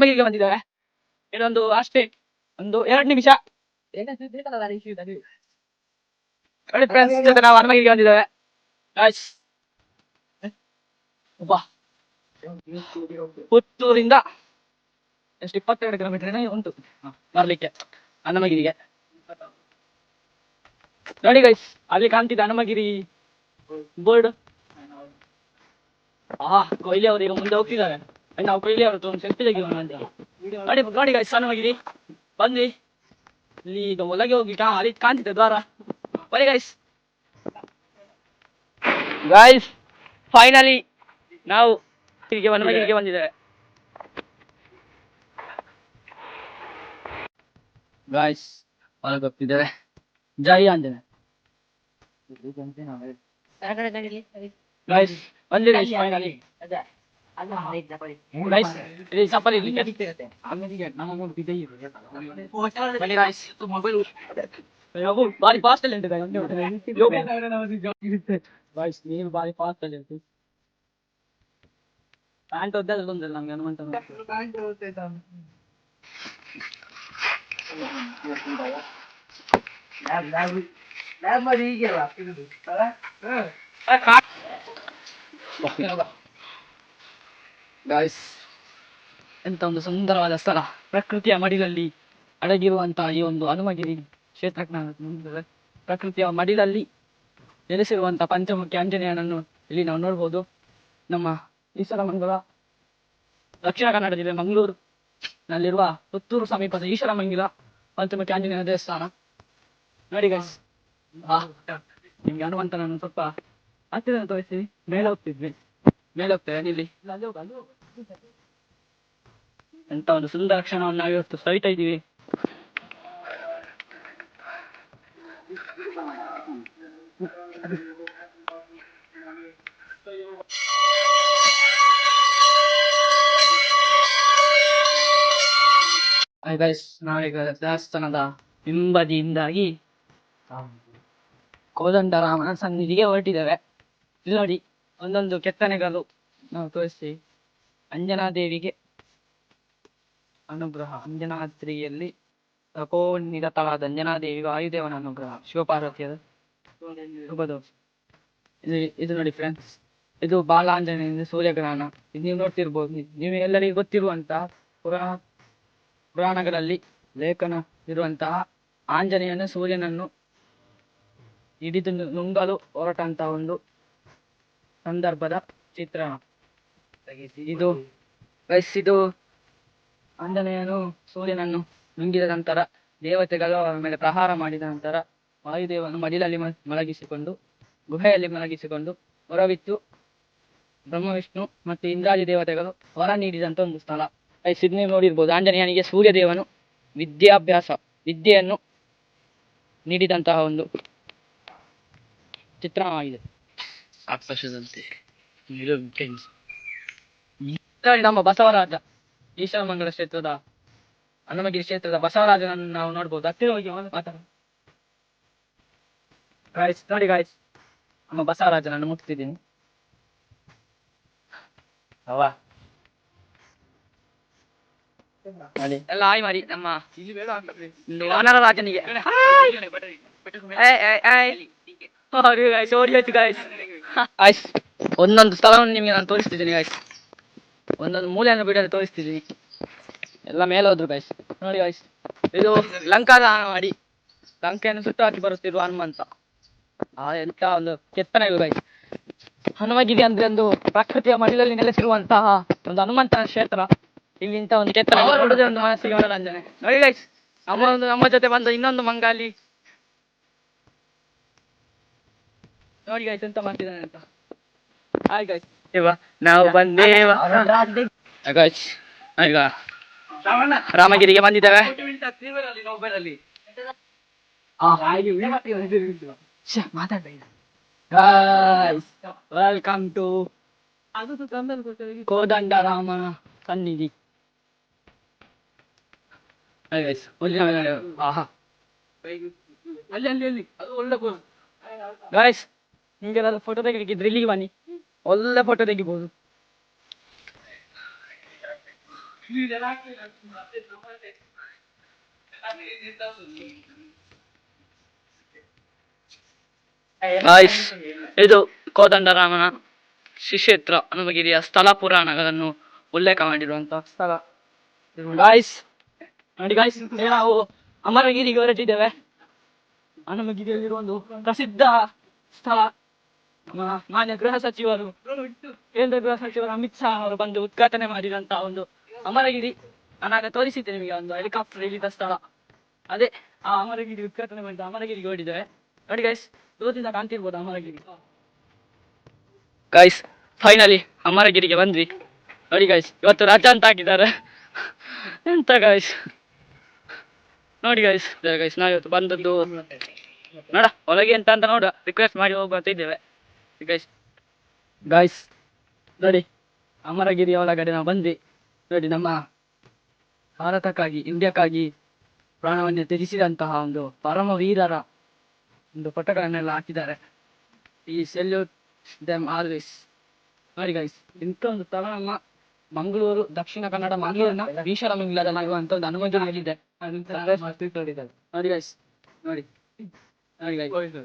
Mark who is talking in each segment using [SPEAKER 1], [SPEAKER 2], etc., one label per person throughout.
[SPEAKER 1] ಹನುಮಗಿರಿಗೆ ಬಂದಿದ್ದಾವೆ. ಇದೊಂದು ಅಷ್ಟೇ. ಒಂದು ಎರಡು ನಿಮಿಷ. ಪುತ್ತೂರಿಂದ ಎಷ್ಟು ಇಪ್ಪತ್ತೆರಡು ಕಿಲೋಮೀಟರ್ ಉಂಟು. ಬರ್ಲಿಕ್ಕೆ. ಹನುಮಗಿರಿಗೆ. ನೋಡಿ ಗೈಸ್ ಅಲ್ಲಿ ಕಾಣ್ತಿದ್ದ ಹನುಮಗಿರಿ ಬೋರ್ಡ್ ಆ, ಕೊಹ್ಲಿ ಅವರು ಈಗ ಮುಂದೆ ಹೋಗ್ತಿದ್ದಾರೆ. ನಾವು ಕೊಹ್ಲಿ ಅವ್ರ ಒಂದು ಸೆಲ್ಫಿ ತೆಗಿಯೋಣ ಅಂತ ನೋಡಿ ನೋಡಿ ಗೈಸ್ ಸಣ್ಣವಾಗಿರಿ ಬಂದ್ವಿ. ಇಲ್ಲಿ ಈಗ ಒಳಗೆ ಹೋಗಿ ಕಾ ಅಲ್ಲಿ ಕಾಣ್ತಿದ್ದೆ ದ್ವಾರ. ಬನ್ನಿ ಗೈಸ್ ಗೈಸ್ ಫೈನಲಿ ನಾವು ಹೀಗೆ ಹನುಮಗಿರಿಗೆ ಬಂದಿದ್ದೇವೆ. ಗಾಯ್ಸ್ ಒಳಗೆ ಹೋಗ್ತಿದ್ದೇವೆ. ಜೈ ಅಂದೇನೆ ಗೈಸ್ ಬಂದಿರಿ ಫೈನಲಿ ಗೈಸ್ ಇಲ್ಲಿ ಸಫರ್ ಇಲ್ಲಿ ಬನ್ನಿ ಗೈಸ್ ಯೋಗು ಬಾರಿ ಫಾಸ್ಟ್ ಅಲ್ಲಿ ಉಂಟು ಗೈಸ್ ನೀವು ಬಾರಿ ಫಾಸ್ಟ್ ಅಲ್ಲಿ ಉಂಟು ಪ್ಯಾಂಟ್ ಒದ್ದಲ್ಲ ಬಂದಿಲ್ಲ ನಮ್ಗೆ ಹನುಮಂತ ಗಾಯ್ಸ್ ಎಂತ ಒಂದು ಸುಂದರವಾದ ಸ್ಥಳ. ಪ್ರಕೃತಿಯ ಮಡಿಲಲ್ಲಿ ಅಡಗಿರುವಂತಹ ಈ ಒಂದು ಹನುಮಗಿರಿ ಕ್ಷೇತ್ರಕ್ಕೆ ನಾನು ಪ್ರಕೃತಿಯ ಮಡಿಲಲ್ಲಿ ನೆಲೆಸಿರುವಂತಹ ಪಂಚಮುಖಿ ಆಂಜನೇಯನನ್ನು ಇಲ್ಲಿ ನಾವು ನೋಡ್ಬೋದು. ನಮ್ಮ ಈಶ್ವರಮಂಗಲ, ದಕ್ಷಿಣ ಕನ್ನಡ ಜಿಲ್ಲೆ ಮಂಗಳೂರು ನಲ್ಲಿರುವ ಪುತ್ತೂರು ಸಮೀಪದ ಈಶ್ವರಮಂಗಲ ಪಂಚಮುಖಿ ಆಂಜನೇಯ ದೇವಸ್ಥಾನ. ನೋಡಿ ಗೈಸ್ ನಿಮ್ಗೆ ಹನುಮಂತನನ್ನು ಸ್ವಲ್ಪ ಹತ್ತಿರ ತೋರಿಸಿ ಮೇಲೆ ಹೋಗ್ತಿದ್ವಿ. ಮೇಲೆ ಹೋಗ್ತೇವೆ ಇಲ್ಲಿ. ಎಂತ ಒಂದು ಸುಂದರ ಕ್ಷಣವನ್ನು ನಾವು ಇವತ್ತು ಸವಿತಾ ಇದ್ದೀವಿ. ಗೈಸ್ ನಾವೀಗ ದೇವಸ್ಥಾನದ ಹಿಂಬದಿಯಿಂದಾಗಿ ಕೋದಂಡರಾಮನ ಸನ್ನಿಧಿಗೆ ಹೊರಟಿದ್ದೇವೆ. ಇಲ್ಲಿ ನೋಡಿ. ಒಂದೊಂದು ಕೆತ್ತನೆಗಳು ನಾವು ತೋರಿಸ್ತೀವಿ ಅಂಜನಾದೇವಿಗೆ ಅನುಗ್ರಹ. ಅಂಜನಾದ್ರಿಯಲ್ಲಿ ಅಂಜನಾ ದೇವಿ ವಾಯುದೇವನ ಅನುಗ್ರಹ. ಶಿವಪಾರ್ವತಿಯದ ಇದು ಇದು ನೋಡಿ ಫ್ರೆಂಡ್ಸ್ ಇದು ಬಾಲಾಂಜನೇಯ ಸೂರ್ಯಗ್ರಹಣ. ಇದು ನೀವು ನೋಡ್ತಿರ್ಬೋದು. ನೀವು ಎಲ್ಲರಿಗೂ ಗೊತ್ತಿರುವಂತಹ ಪುರಾ, ಪುರಾಣಗಳಲ್ಲಿ ಲೇಖನ ಇರುವಂತಹ ಆಂಜನೇಯನ ಸೂರ್ಯನನ್ನು ಹಿಡಿದು ನುಂಗಲು ಹೊರಟಂತಹ ಒಂದು ಸಂದರ್ಭದ ಚಿತ್ರ ಇದು ಗೈಸ್ ಇದು ಆಂಜನೇಯನು ಸೂರ್ಯನನ್ನು ನುಂಗಿದ ನಂತರ ದೇವತೆಗಳು ಅವರ ಮೇಲೆ ಪ್ರಹಾರ ಮಾಡಿದ ನಂತರ ವಾಯುದೇವನು ಮಡಿಲಲ್ಲಿ ಮಲಗಿಸಿಕೊಂಡು, ಗುಹೆಯಲ್ಲಿ ಮಲಗಿಸಿಕೊಂಡು ಹೊರವಿತ್ತು ಬ್ರಹ್ಮ ವಿಷ್ಣು ಮತ್ತು ಇಂದ್ರಾದಿ ದೇವತೆಗಳು ಹೊರ ನೀಡಿದಂತ ಒಂದು ಸ್ಥಳ. ಸಿದ್ನಿ ನೋಡಿರ್ಬೋದು. ಆಂಜನೇಯನಿಗೆ ಸೂರ್ಯದೇವನು ವಿದ್ಯಾಭ್ಯಾಸ, ವಿದ್ಯೆಯನ್ನು ನೀಡಿದಂತಹ ಒಂದು ಚಿತ್ರಣವಾಗಿದೆ.
[SPEAKER 2] ಆಕಾಶದಂತೆ
[SPEAKER 1] ನಮ್ಮ ಬಸವರಾಜ ಈಶ್ವರಮಂಗಲ ಕ್ಷೇತ್ರದ ಹನುಮಗಿರಿ ಕ್ಷೇತ್ರದ ಬಸವರಾಜನನ್ನು ನಾವು ನೋಡ್ಬೋದು. ಹತ್ತಿರ ಹೋಗಿ ಒಂದು ಮಾತಾಡ ಗಾಯ್ಸ್ ನೋಡಿ ಗಾಯ್ಸ್ ನಮ್ಮ ಬಸವರಾಜನನ್ನು ಮುಟ್ತಿದ್ದೀನಿ. ಅವಾ ಎಲ್ಲ ಆಯ್ ಮಾಡಿ ನಮ್ಮ ವಾನರ ರಾಜನಿಗೆ. ಗಾಯ್ಸ್ ಓಡಿ ಹೋಯ್ತು guys. guys, ಒಂದೊಂದು ಸ್ಥಳವನ್ನು ನಿಮಗೆ ನಾನು ತೋರಿಸ್ತಿದ್ದೀನಿ ಗಾಯ್ಸ್ ಒಂದೊಂದು ಮೂಲೆಯನ್ನು ಬಿಡಲು ತೋರಿಸ್ತಿದ್ದೀನಿ. ಎಲ್ಲ ಮೇಲೆ ಹೋದ್ರು ಗಾಯ್ಸ್ ನೋಡಿ ಗಾಯ್ಸ್ ಇದು ಲಂಕಾದ ಮಾಡಿ ಲಂಕೆಯನ್ನು ಸುಟ್ಟು ಹಾಕಿ ಬರುತ್ತಿರುವ ಹನುಮಂತ. ಆ ಎಂತ ಒಂದು ಕೆತ್ತನೆ ಇದು ಗಾಯ್ಸ್ ಹನುಮಗಿರಿ ಅಂದ್ರೆ ಒಂದು ಪ್ರಕೃತಿಯ ಮಡಿಲಲ್ಲಿ ನೆಲೆಸಿರುವಂತಹ ಒಂದು ಹನುಮಂತನ ಕ್ಷೇತ್ರ. ಇಲ್ಲಿಂತ ಒಂದು ಕೆತ್ತನೆ ಒಂದು ಮನಸ್ಸಿಗೆ ಮನೋರಂಜನೆ ನೋಡಿ ಗಾಯ್ಸ್ ನಮ್ಮ ಒಂದು ನಮ್ಮ ಜೊತೆ ಬಂದ ಇನ್ನೊಂದು ಮಂಗಾಲಿ. ನೋಡಿ ಗೈಸ್ ಎಂತ ಮಾಡ್ತಿದ್ದಾನೆ ಅಂತ. ಹಾಯ್ ಗೈಸ್ ಇವ ನಾವು ಬಂದೇವ ಗೈಸ್ ಈಗ ರಾಮಗಿರಿಗೆ ಬಂದಿದ್ದೇವೆ. ವೆಲ್ಕಮ್ ಟು ಕೋದಂಡ ರಾಮ ಸನ್ನಿಧಿ. ಹಾಯ್ ಗೈಸ್ ಆಹಾ. ಅಲ್ಲಿ ಅಲ್ಲಿ ಅಲ್ಲಿ. ಅದು ಒಳ್ಳೆ ಗಾಯ್ಸ್ ನಿಮ್ಗೆ ಫೋಟೋ ತೆಗಿಬೇಕಿದ್ರೆ ಇಲ್ಲಿಗೆ ಬನ್ನಿ. ಒಳ್ಳೆ ಫೋಟೋ ತೆಗಿಬಹುದು ಇದು ಕೋದಂಡರಾಮನ ಶಿಕ್ಷೇತ್ರ ಹನುಮಗಿರಿಯ ಸ್ಥಳ ಪುರಾಣಗಳನ್ನು ಉಲ್ಲೇಖ ಮಾಡಿರುವಂತಹ ಸ್ಥಳ. ಗಾಯ್ಸ್ ನೋಡಿ ಗಾಯ್ಸ್ ನಾವು ಅಮರಗಿರಿಗೆ ಹೊರಟಿದ್ದೇವೆ ಹನುಮಗಿರಿಯಲ್ಲಿರುವ ಒಂದು ಪ್ರಸಿದ್ಧ ಸ್ಥಳ. ನಮ್ಮ ಮಾನ್ಯ ಗೃಹ ಸಚಿವರು ಕೇಂದ್ರ ಗೃಹ ಸಚಿವರು ಅಮಿತ್ ಶಾ ಅವರು ಬಂದು ಉದ್ಘಾಟನೆ ಮಾಡಿದಂತಹ ಒಂದು ಅಮರಗಿರಿ ನಾನಾಗ ತೋರಿಸಿದ್ದೆ ನಿಮಗೆ ಒಂದು ಹೆಲಿಕಾಪ್ಟರ್ ಇಳಿದ ಸ್ಥಳ. ಅದೇ ಆ ಅಮರಗಿರಿ ಉದ್ಘಾಟನೆ ಮಾಡಿದ ಅಮರಗಿರಿಗೆ ಓಡಿದ್ದೇವೆ. ನೋಡಿ ಗೈಸ್ ದೂರದಿಂದ ಕಾಣ್ತಿರ್ಬೋದು ಅಮರಗಿರಿ. ಗೈಸ್ ಫೈನಲಿ ಅಮರಗಿರಿಗೆ ಬಂದ್ವಿ. ನೋಡಿ ಗೈಸ್ ಇವತ್ತು ರಜಾ ಅಂತ ಹಾಕಿದ್ದಾರೆ. ಎಂತ ಗೈಸ್ ನೋಡಿ ಗೈಸ್ ಗೈಸ್ ನಾವು ಇವತ್ತು ಬಂದದ್ದು ನೋಡ ಒಳಗೆ ಎಂತ ಅಂತ ನೋಡ ರಿಕ್ವೆಸ್ಟ್ ಮಾಡಿ ಹೋಗುವಂತ ಇದ್ದೇವೆ. ಗೈಸ್ ಗೈಸ್ ನೋಡಿ, ಅಮರಗಿರಿ ಒಳಗಡೆ ನಾವು ಬಂದ್ವಿ. ನೋಡಿ, ನಮ್ಮ ಭಾರತಕ್ಕಾಗಿ, ಇಂಡಿಯಾಕ್ಕಾಗಿ ಪ್ರಾಣವನ್ನು ತ್ಯಜಿಸಿದಂತಹ ಒಂದು ಪರಮ ವೀರರ ಒಂದು ಫೋಟೋಗಳನ್ನೆಲ್ಲ ಹಾಕಿದ್ದಾರೆ. ಈ ಸೆಲ್ಯೂಟ್ ದೆಮ್ ಆಲ್ವೇಸ್ ನೋಡಿ ಗೈಸ್ ಇಂಥ ಒಂದು ನಮ್ಮ ಮಂಗಳೂರು, ದಕ್ಷಿಣ ಕನ್ನಡ, ಮಂಗಳೂರಿನ ಭೀಷರಮಂಗಲದಲ್ಲಿ ಇರುವಂತ ಒಂದು ಹನುಮಗಿರಿಯಲ್ಲಿದೆ ನೋಡಿ ಗೈಸ್ ನೋಡಿ ನೋಡಿ ಗೈಸ್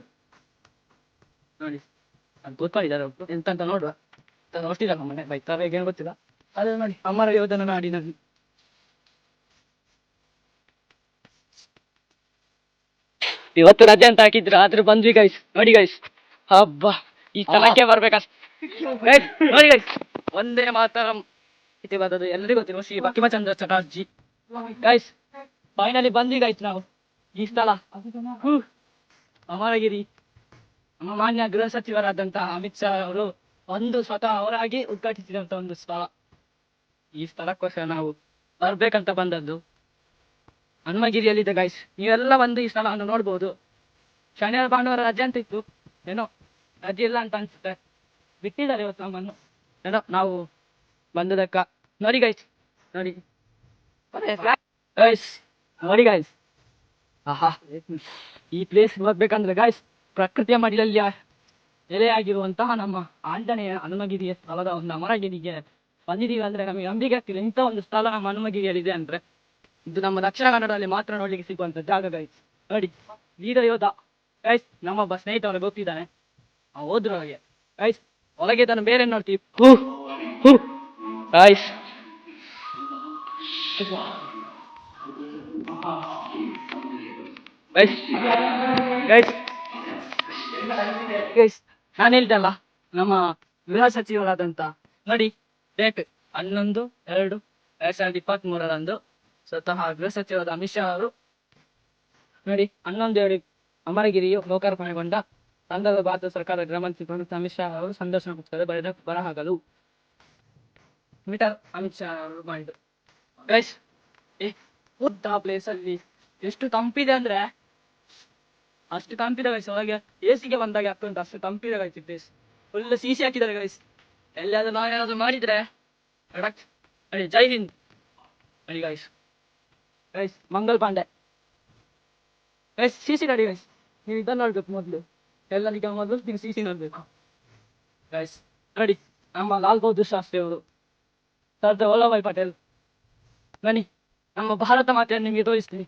[SPEAKER 1] ನೋಡಿ ಅದು ಇದ್ದಾರೆ ಒಬ್ರು ಎಂತ ಅಂತ ನೋಡುವ. ಅಂತ ನಮ್ಮ ಮನೆ ಬೈತಾರೆ ಹೇಗೆ ಗೊತ್ತಿಲ್ಲ. ಅದೇ ನೋಡಿ ಅಮರ ಯೋಧನ ನಾಡಿನಲ್ಲಿ ಇವತ್ತು ರಜೆ ಅಂತ ಹಾಕಿದ್ರು ಆದ್ರೆ ಬಂದ್ವಿ ಗೈಸ್ ನೋಡಿ ಗೈಸ್ ಹಬ್ಬ ಈ ಸ್ಥಳಕ್ಕೆ ಬರ್ಬೇಕಷ್ಟ ನೋಡಿ ಗೈಸ್ ಒಂದೇ ಮಾತರ ಇತಿ ಬರ್ತದೆ ಎಲ್ಲರಿಗೂ ಗೊತ್ತಿರುವ ಶ್ರೀ ಬಂಕಿಮಚಂದ್ರ ಚಟರ್ಜಿ. ಗೈಸ್ ಫೈನಲಿ ಬಂದ್ವಿ ಗೈಸ್ ನಾವು. ಈ ಸ್ಥಳ. ಅಮರಗಿರಿ. ಮಾನ್ಯ ಗೃಹ ಸಚಿವರಾದಂತಹ ಅಮಿತ್ ಶಾ ಅವರು ಒಂದು ಸ್ವತಃ ಅವರಾಗಿ ಉದ್ಘಾಟಿಸಿದಂತ ಒಂದು ಸ್ಥಳ. ಈ ಸ್ಥಳಕ್ಕೋಸ್ಕರ ನಾವು ಬರ್ಬೇಕಂತ ಬಂದದ್ದು. ಹನುಮಗಿರಿಯಲ್ಲಿದೆ ಗೈಸ್ ನೀವೆಲ್ಲ ಬಂದು ಈ ಸ್ಥಳವನ್ನು ನೋಡ್ಬೋದು. ಶನಿವಾರ, ಭಾನುವಾರ ರಜೆ ಅಂತ ಇತ್ತು. ಏನೋ ರಜೆ ಇಲ್ಲ ಅಂತ ಅನ್ಸುತ್ತೆ. ಬಿಟ್ಟಿದ್ದಾರೆ ಇವತ್ತು ನಮ್ಮನ್ನು. ಏನೋ ನಾವು ಬಂದದಕ್ಕ. ನೋಡಿ ಗೈಸ್ ನೋಡಿ. ಗೈಸ್ ನೋಡಿ ಗೈಸ್ ಆಹಾ. ಈ ಪ್ಲೇಸ್ ಹೋಗ್ಬೇಕಂದ್ರೆ ಗೈಸ್ ಪ್ರಕೃತಿಯ ಮಡಿಲಲ್ಲಿ ನೆಲೆಯಾಗಿರುವಂತಹ ನಮ್ಮ ಆಂಜನೇಯ ಹನುಮಗಿರಿಯ ಸ್ಥಳದ ಒಂದು ಅಮರಗಿರಿಗೆ ಬಂದಿದ್ದೀವಿ ಅಂದ್ರೆ ನಮಗೆ ನಂಬಿಕೆ ಆಗ್ತಿಲ್ಲ. ಇಂಥ ಒಂದು ಸ್ಥಳ ನಮ್ಮ ಹನುಮಗಿರಿಯಲ್ಲಿದೆ ಅಂದ್ರೆ. ಇದು ನಮ್ಮ ದಕ್ಷಿಣ ಕನ್ನಡದಲ್ಲಿ ಮಾತ್ರ ನೋಡ್ಲಿಕ್ಕೆ ಸಿಗುವಂತ ಜಾಗ ಗೈಸ್ ನೋಡಿ ವೀರ ಯೋಧ. ಗೈಸ್ ನಮ್ಮೊಬ್ಬ ಸ್ನೇಹಿತ ಅವ್ರಿಗೆ ಹೋಗ್ತಿದ್ದಾನೆ ಅವ ಹೋದ್ರು ಒಳಗೆ ಗೈಸ್ ಒಳಗೆ ತಾನು ಬೇರೆ ನೋಡ್ತೀವಿ. ಹೂ ಹೂ. ಗೈಸ್ ಗೈಸ್ ಗೈಸ್ ನಾನು ಹೇಳ್ತಲ್ಲ ನಮ್ಮ ಗೃಹ ಸಚಿವರಾದಂತ ನೋಡಿ ಡೇಟ್ ಹನ್ನೊಂದು ಎರಡು ಎರಡ್ ಸಾವಿರದ ಇಪ್ಪತ್ತ್ ಮೂರರಂದು ಸ್ವತಃ ಗೃಹ ಸಚಿವರಾದ ಅಮಿತ್ ಶಾ ಅವರು ನೋಡಿ ಹನ್ನೊಂದು ಎರಡು ಅಮರಗಿರಿಯು ಲೋಕಾರ್ಪಣೆಗೊಂಡ ಸಂದರ್ಭ ಭಾರತ ಸರ್ಕಾರ ಗೃಹ ಮಂತ್ರಿ ಪ್ರಮುಖ ಅಮಿತ್ ಶಾ ಅವರು ಸಂದರ್ಶನ ಪುಸ್ತಕದ ಬರೆದ ಬರಹಗಳು ಟ್ವಿಟರ್ ಅಮಿತ್ ಶಾ ಅವರು ಮಾಡಿದ್ರು ಗೈಸ್ ಏ ಉದ್ದ ಪ್ಲೇಸ್ ಅಲ್ಲಿ ಎಷ್ಟು ತಂಪಿದೆ ಅಂದ್ರೆ ಅಷ್ಟು ತಂಪಿದ ಗೈಸ್ ಒಳಗೆ ಎಸಿಗೆ ಬಂದಾಗ ಆಗ್ತುಂಟು ಅಷ್ಟು ತಂಪಿದೆ ಗೈಸ್ ಪ್ಲೇಸ್ ಫುಲ್ ಸಿಸಿ ಹಾಕಿದ್ದಾರೆ ಗೈಸ್ ಎಲ್ಲಾದ್ರೂ ನಾವು ಏನಾದ್ರು ಮಾಡಿದ್ರೆ ಅಡಿ ಜೈ ಹಿಂದ್. ಅಡಿ guys guys Mangal Pandey. Guys CC ನಡಿ ಗೈಸ್ ನೀವು ಇದನ್ನ ನೋಡ್ಬೇಕು ಮೊದಲು. ಎಲ್ಲರಿಗೆ ಮೊದಲು ನೀವು ಸಿಸಿ ನೋಡ್ಬೇಕು. ಗೈಸ್ ನೋಡಿ, ನಮ್ಮ ಲಾಲ್ ಬಹದ್ದೂರ್ ಶಾಸ್ತ್ರಿ ಅವರು ಸರ್ದಾರ್ ವಲ್ಲಭಾಯ್ ಪಟೇಲ್. ಬನ್ನಿ, ನಮ್ಮ ಭಾರತ ಮಾತೆಯನ್ನು ನಿಮಗೆ ತೋರಿಸ್ತೀನಿ.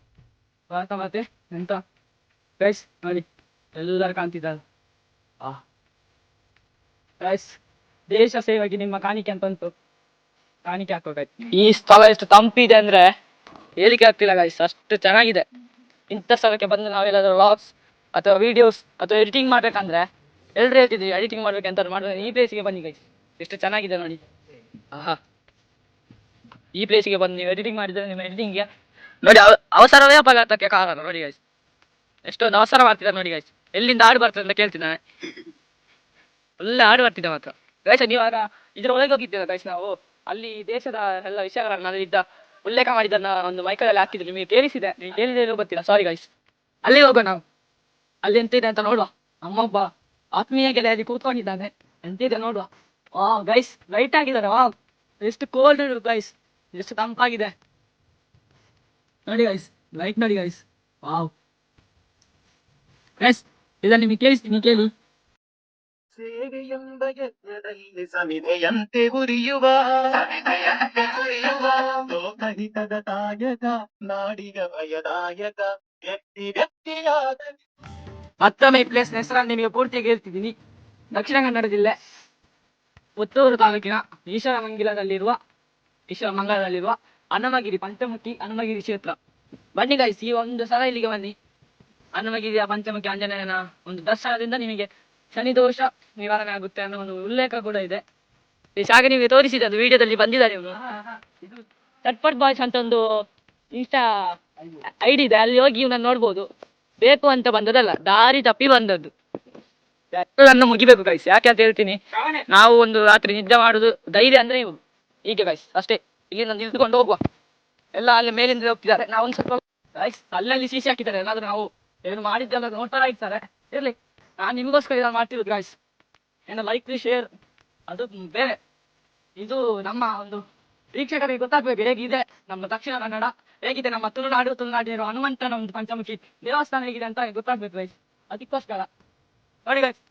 [SPEAKER 1] ಭಾರತ ಮಾತೆ ಎಂತ? ಗೈಸ್ ನೋಡಿ ಎಲ್ಲರೂ ಕಾಣ್ತಿದ್ದಾರೆ ಆ ಗೈಸ್ ದೇಶ ಸೇವೆಗೆ ನಿಮ್ಮ ಕಾಣಿಕೆ ಅಂತ ಉಂಟು. ಕಾಣಿಕೆ ಹಾಕೋಬೇಕು. ಈ ಸ್ಥಳ ಎಷ್ಟು ತಂಪಿದೆ ಅಂದ್ರೆ ಹೇಳಿಕೆ ಆಗ್ತಿಲ್ಲ ಗೈಸ್ ಅಷ್ಟು ಚೆನ್ನಾಗಿದೆ. ಇಂಥ ಸ್ಥಳಕ್ಕೆ ಬಂದು ನಾವೆಲ್ಲಾದ್ರೂ ವ್ಲಾಗ್ಸ್ ಅಥವಾ ವಿಡಿಯೋಸ್ ಅಥವಾ ಎಡಿಟಿಂಗ್ ಮಾಡ್ಬೇಕಂದ್ರೆ ಎಲ್ರು ಹೇಳ್ತಿದ್ವಿ ಎಡಿಟಿಂಗ್ ಮಾಡ್ಬೇಕು ಅಂತ ಮಾಡಿದ್ರೆ ಈ ಪ್ಲೇಸಿಗೆ ಬನ್ನಿ ಗೈಸ್ ಎಷ್ಟು ಚೆನ್ನಾಗಿದೆ ನೋಡಿ. ಆಹಾ. ಈ ಪ್ಲೇಸಿಗೆ ಬಂದು ನೀವು ಎಡಿಟಿಂಗ್ ಮಾಡಿದ್ರೆ ನಿಮ್ಮ ಎಡಿಟಿಂಗ್ಗೆ ನೋಡಿ, ಅವ- ಅವಸರವೇ ಅಪಘಾತಕ್ಕೆ ಕಾರಣ ನೋಡಿ ಗೈಸ್ ಎಷ್ಟೊಂದು ಅವಸರ ಮಾಡ್ತಿದ್ದಾರೆ ನೋಡಿ ಗಾಯ್ಸ್ ಎಲ್ಲಿಂದ ಹಾಡು ಬರ್ತದೆ ಅಂತ ಕೇಳ್ತಿದ್ದಾನೆ. ಒಳ್ಳೆ ಹಾಡು ಬರ್ತಿದ್ದ ಮಾತ್ರ. ಗೈಸ್ ನೀವು ಆಗ ಇದ್ರ ಒಳಗೆ ಹೋಗಿದ್ದೀರ ಗೈಸ್ ನಾವು? ಅಲ್ಲಿ ದೇಶದ ಎಲ್ಲ ವಿಷಯಗಳನ್ನ ಅಲ್ಲಿದ್ದ ಉಲ್ಲೇಖ ಮಾಡಿದ್ದನ್ನ ಒಂದು ಮೈಕಲಲ್ಲಿ ಹಾಕಿದ್ರು. ನಿಮಗೆ ಕೇಳಿಸಿದೆ. ನೀವು ಕೇಳಿದ್ರೆ ಗೊತ್ತಿಲ್ಲ. ಸಾರಿ ಗೈಸ್ ಅಲ್ಲಿ ಹೋಗೋಣ ನಾವು. ಅಲ್ಲಿ ಎಂತಿದೆ ಅಂತ ನೋಡುವ. ನಮ್ಮೊಬ್ಬ ಆತ್ಮೀಯ ಗೆಳೆಯಲ್ಲಿ ಕೂತ್ಕೊಂಡಿದ್ದಾನೆ. ಎಂತಿದೆ ನೋಡುವ. ವಾ ಗೈಸ್ ಲೈಟ್ ಆಗಿದ್ದಾರೆ ವಾ ಎಷ್ಟು ಕೋಲ್ಡ್ ಗೈಸ್ ಎಷ್ಟು ತಂಪಾಗಿದೆ. ನೋಡಿ ಗೈಸ್ ಲೈಟ್ ನೋಡಿ ಗೈಸ್ ವಾವ್ ಗೈಸ್ ಇದನ್ನ ನಿಮಗೆ ಕೇಳಿಸ್ತೀನಿ ಕೇಳಿ.
[SPEAKER 3] ಸೇವೆಯೆಂಬ ಯಜ್ಞದಲ್ಲಿ ಸಮಿದೆಯಂತೆ ಉರಿಯುವ. ಲೋಕಹಿತದ ತಾಯಕ ನಾಡಿಗ ಭಯದಾಯಕ ವ್ಯಕ್ತಿ ವ್ಯಕ್ತಿಯಾದ.
[SPEAKER 1] ಮತ್ತೊಮ್ಮೆ ಈ ಪ್ಲೇಸ್ ಹೆಸರನ್ನು ನಿಮಗೆ ಪೂರ್ತಿಯಾಗಿ ಹೇಳ್ತಿದ್ದೀನಿ. ದಕ್ಷಿಣ ಕನ್ನಡ ಜಿಲ್ಲೆ ಪುತ್ತೂರು ತಾಲೂಕಿನ ಈಶ್ವರಮಂಗಿಲದಲ್ಲಿರುವ ಈಶ್ವರಮಂಗಲದಲ್ಲಿರುವ ಹನುಮಗಿರಿ ಪಂಚಮುಖಿ ಹನುಮಗಿರಿ ಕ್ಷೇತ್ರ. ಬನ್ನಿ ಗೈಸ್ ಈ ಒಂದು ಸಲ ಇಲ್ಲಿಗೆ ಬನ್ನಿ. ಹನುಮಗಿರಿಯ ಪಂಚಮುಖಿ ಆಂಜನೇಯನ ಒಂದು ದರ್ಶನದಿಂದ ನಿಮಗೆ ಶನಿ ದೋಷ ನಿವಾರಣೆ ಆಗುತ್ತೆ ಅನ್ನೋ ಒಂದು ಉಲ್ಲೇಖ ಕೂಡ ಇದೆ. ಈ ಶಾಗೆ ನಿಮಗೆ ತೋರಿಸಿದೆ ಅದು ವಿಡಿಯೋದಲ್ಲಿ ಬಂದಿದ್ದಾರೆ ಇವರು. ಇದು ಚಟ್ಪಟ್ ಬಾಯ್ಸ್ ಅಂತ ಒಂದು ಇನ್ಸ್ಟಾ ಐಡಿ ಇದೆ. ಅಲ್ಲಿ ಹೋಗಿ ಇವನನ್ನು ನೋಡ್ಬೋದು. ಬೇಕು ಅಂತ ಬಂದದಲ್ಲ ದಾರಿ ತಪ್ಪಿ ಬಂದದ್ದು. ಅನ್ನು ಮುಗಿಬೇಕು ಗೈಸ್ ಯಾಕೆ ಅಂತ ಹೇಳ್ತೀನಿ. ನಾವು ಒಂದು ರಾತ್ರಿ ನಿದ್ದೆ ಮಾಡುದು ಧೈರ್ಯ ಅಂದ್ರೆ ಇವು ಹೀಗೆ ಗೈಸ್ ಅಷ್ಟೇ. ಇಲ್ಲಿಂದ ನಿಂತ್ಕೊಂಡು ಹೋಗುವ. ಎಲ್ಲ ಅಲ್ಲಿ ಮೇಲಿಂದ ಹೋಗ್ತಿದ್ದಾರೆ. ನಾವೊಂದು ಒಂದು ಸ್ವಲ್ಪ ಗೈಸ್ ಅಲ್ಲಲ್ಲಿ ಸೀಸಿ ಹಾಕಿದ್ದಾರೆ. ಏನಾದ್ರೂ ನಾವು ಏನು ಮಾಡಿದ್ದೆಲ್ಲ ನೋಡ್ತಾ ಇರ್ತಾರೆ ಇರ್ಲಿ, ನಾನು ನಿಮಗೋಸ್ಕರ ಇದನ್ನ ಮಾಡ್ತಿರೋದು ಗಾಯ್ಸ್ ಏನು ಲೈಕ್ ಶೇರ್ ಅದು ಬೇರೆ. ಇದು ನಮ್ಮ ಒಂದು ವೀಕ್ಷಕರಿಗೆ ಗೊತ್ತಾಗ್ಬೇಕು ಹೇಗಿದೆ. ನಮ್ಮ ದಕ್ಷಿಣ ಕನ್ನಡ, ಹೇಗಿದೆ ನಮ್ಮ ತುಳುನಾಡು, ತುಳುನಾಡಿನ ಹನುಮಂತನ ಒಂದು ಪಂಚಮುಖಿ ದೇವಸ್ಥಾನ ಹೇಗಿದೆ ಅಂತ ಗೊತ್ತಾಗ್ಬೇಕು ಗೈಸ್ ಅದಕ್ಕೋಸ್ಕರ. ನೋಡಿ ಗೈಸ್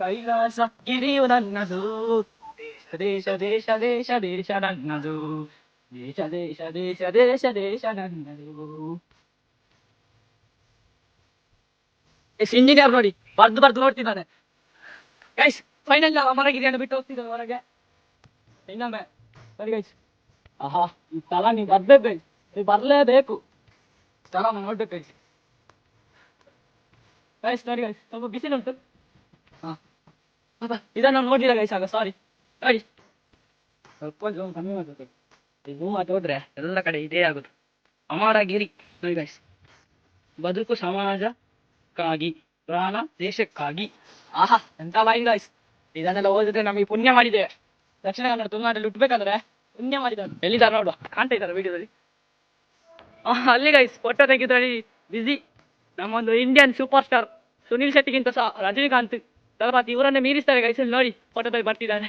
[SPEAKER 1] ಕೈಲಾಸ ಗಿರಿಯು ನನ್ನದು ದೇಶ ದೇಶ ದೇಶ ದೇಶ ನನ್ನದು. ದೇಶ ದೇಶ ದೇಶ ದೇಶ ದೇಶ ನನ್ನದು ಇಂಜಿನಿಯರ್ ನೋಡಿ ಬರ್ದು ಬರ್ದು ನೋಡ್ತಿದ್ದಾನೆ. ಗೈಸ್ ಫೈನಲ್ ನಾವು ಅಮರಗಿರಿಯನ್ನು ಬಿಟ್ಟು ಹೋಗ್ತಿದ್ದೇವೆ ಹೊರಗೆ? ಇನ್ನೊಮ್ಮೆ. ಸರಿ ಗೈಸ್ ಆಹಾ, ಈ ಸ್ಥಳ ನೀವು ಬರ್ಬೇಕು ಗೈಸ್ ನೀವು ಬರ್ಲೇಬೇಕು. ಸ್ಥಳ ನೋಡ್ಬೇಕು ಗೈಸ್ ಗೈಸ್ ನೋಡಿ ಗೈಸ್ ಸ್ವಲ್ಪ ಬಿಸಿಲುಂಟು ಹಾ. ಇದನ್ನು ನೋಡಿಲ್ಲ ಗೈಸ್ ಆಗ. ಸಾರಿ ನೋಡಿ ಸ್ವಲ್ಪ ಕಮ್ಮಿ ಮಾಡ್ಬೇಕು. ಈ ಆಗಿ ಹೋದ್ರೆ ಎಲ್ಲ ಕಡೆ ಇದೇ ಆಗುದು. ಅಮರಗಿರಿ ನೋಡಿ ಗೈಸ್ ಬದುಕು ಸಮಾಜಕ್ಕಾಗಿ, ಪ್ರಾಣ ದೇಶಕ್ಕಾಗಿ. ಆಹಾ, ಎಂತ ಲೈನ್ ಗೈಸ್ ಇದನ್ನೆಲ್ಲ ಓದಿದ್ರೆ ನಮಗೆ ಪುಣ್ಯ ಮಾಡಿದೆ. ದಕ್ಷಿಣ ಕನ್ನಡ ತುಳುನಾಡಲ್ಲಿ ಹುಟ್ಟಬೇಕಂದ್ರೆ ಪುಣ್ಯ ಮಾಡಿದ್ದಾರೆ ಎಲ್ಲಿದ್ದಾರೆ ನೋಡುವ? ಕಾಣ್ತಾ ಇದ್ದಾರೆ ವಿಡಿಯೋದಲ್ಲಿ ಅಲ್ಲಿ ಗೈಸ್ ಫೋಟೋ ತೆಗೆದ್ರಲ್ಲಿ ಬಿಸಿ ನಮ್ಮೊಂದು ಇಂಡಿಯನ್ ಸೂಪರ್ ಸ್ಟಾರ್ ಸುನಿಲ್ ಶೆಟ್ಟಿಗಿಂತ ಸಹ ರಜನಿಕಾಂತ್ ತರಬಾತಿ ಇವರನ್ನೇ ಮೀರಿಸ್ತಾರೆ ಗೈಸ್ ಇಲ್ಲಿ ನೋಡಿ ಫೋಟೋದಲ್ಲಿ ಬರ್ತಿದ್ದಾರೆ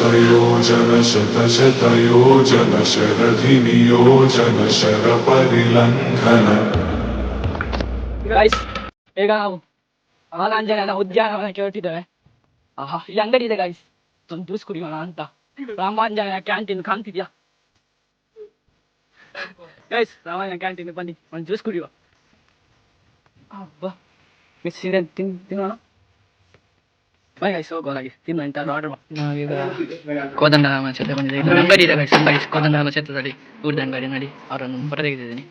[SPEAKER 4] शतयोजन शतशतयोजन शरधिनियोजन शरपरिलङ्घन
[SPEAKER 1] ಗೈಸ್ ಈಗ ನಾವು ಆಲಾಂಜನೇಯನ ಉದ್ಯಾನವನಕ್ಕೆ ಹೊರಟಿದ್ದೇವೆ ಆಹಾ ಇಲ್ಲಿ ಅಂಗಡಿ ಇದೆ ಗೈಸ್ ಒಂದು ಜ್ಯೂಸ್ ಕುಡಿಯೋಣ ಅಂತ ರಾಮಾಂಜನೇಯ ಕ್ಯಾಂಟೀನ್ ಕಾಣ್ತಿದ್ಯಾ ಗೈಸ್ ರಾಮಾಂಜನ ಕ್ಯಾಂಟೀನ್ ಬನ್ನಿ ಒಂದು ಜ್ಯೂಸ್ ಕುಡಿಯುವ ಅಬ್ಬಾ ಮಿಸ್ ಇದೆ ತಿನ್ ತಿನ್ನೋಣ ಬೈ ಗೈಸ್ ಹೋಗೋ ಹಾಗೆ ತಿನ್ನು ಅಂತ ಆರ್ಡರ್ ಮಾಡಿ
[SPEAKER 2] ನಾವೀಗ ಕೋದಂಡರಾಮ ಛತ್ರ ಬಂದಿದೆ ಇದು ಅಂಗಡಿ ಇದೆ guys, ಅಂಗಡಿ ಕೋದಂಡರಾಮ ಛತ್ರದಲ್ಲಿ ಊಟದ ಅಂಗಡಿ ನೋಡಿ ಅವರನ್ನು ಫೋಟೋ ತೆಗೆದಿದ್ದೀನಿ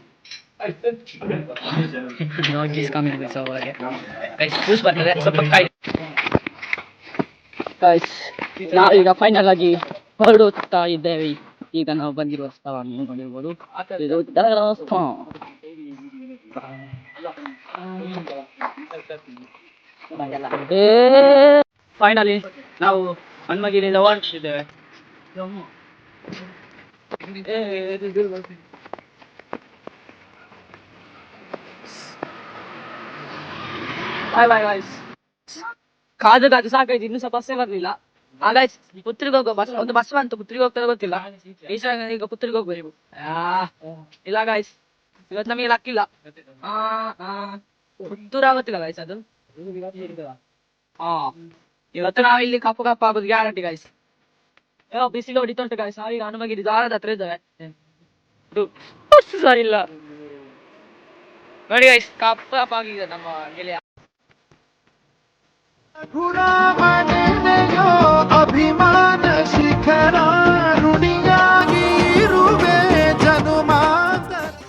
[SPEAKER 2] ಹೋಗಿ ಕಾಮಿಡಿ ಬಿಡಿಸ ಒಳಗೆ ಗೈಸ್ ಜ್ಯೂಸ್ ಬರ್ತದೆ ಸ್ವಲ್ಪ ಕಾಯಿ
[SPEAKER 1] ಗೈಸ್ ನಾವೀಗ ಫೈನಲ್ ಆಗಿ ಹೊರಡುತ್ತಾ ಇದ್ದೇವೆ ಈಗ ನಾವು ಬಂದಿರುವ ಸ್ಥಳವನ್ನು ನೋಡಿರ್ಬೋದು ಇದು ಧರ್ಮಸ್ಥಳ ಫೈನಲಿ ನಾವು ಹನುಮಗಿರಿಯಿಂದ ಹೊರಟಿದ್ದೇವೆ ಬಾಯ್ ಬಾಯ್ ಗಾಯ್ಸ್ ಕಾದು ಕಾದು ಸಾಕಾಯ್ತು ಇನ್ನು ಸಹ ಬಸ್ಸೇ ಬರ್ಲಿಲ್ಲ. ಹಾಗಾಯ್ತು ಪುತ್ರಿಗೆ ಹೋಗೋ ಬಸ್ ಒಂದು ಬಸ್ ಬಂತು ಪುತ್ರಿಗೆ ಹೋಗ್ತಾರೆ ಗೊತ್ತಿಲ್ಲ. ಈಶ್ವರ ಈಗ ಪುತ್ರಿಗೆ ಹೋಗ್ಬೇಕು ಆ, ಇಲ್ಲ ಗಾಯ್ಸ್ ಇವತ್ತು ನಮಗೆ ಲಕ್ಕಿಲ್ಲ ಆ, ಆ, ಪುತ್ತೂರು ಆಗುತ್ತಿಲ್ಲ ಗಾಯ್ಸ್ ಅದು ಹಾ ಇವತ್ತು ನಾವು ಇಲ್ಲಿ ಕಪ್ಪು ಕಪ್ಪು ಆಗುದು ಗ್ಯಾರಂಟಿ ಗಾಯ್ಸ್ ಯೋ ಬಿಸಿಲು ಹೊಡಿತುಂಟು ಗಾಯ್ಸ್ ನಾವೀಗ ಹನುಮಗಿರಿ ದಾರದ ಹತ್ರ ಇದ್ದೇವೆ ಇಲ್ಲ ನೋಡಿ ಗಾಯ್ಸ್ ಕಪ್ಪು ಕಪ್ಪು ಆಗಿದೆ ನಮ್ಮ ಗೆಳೆಯ.
[SPEAKER 3] ಅಭಿಮಾನ ಶಿಖರ.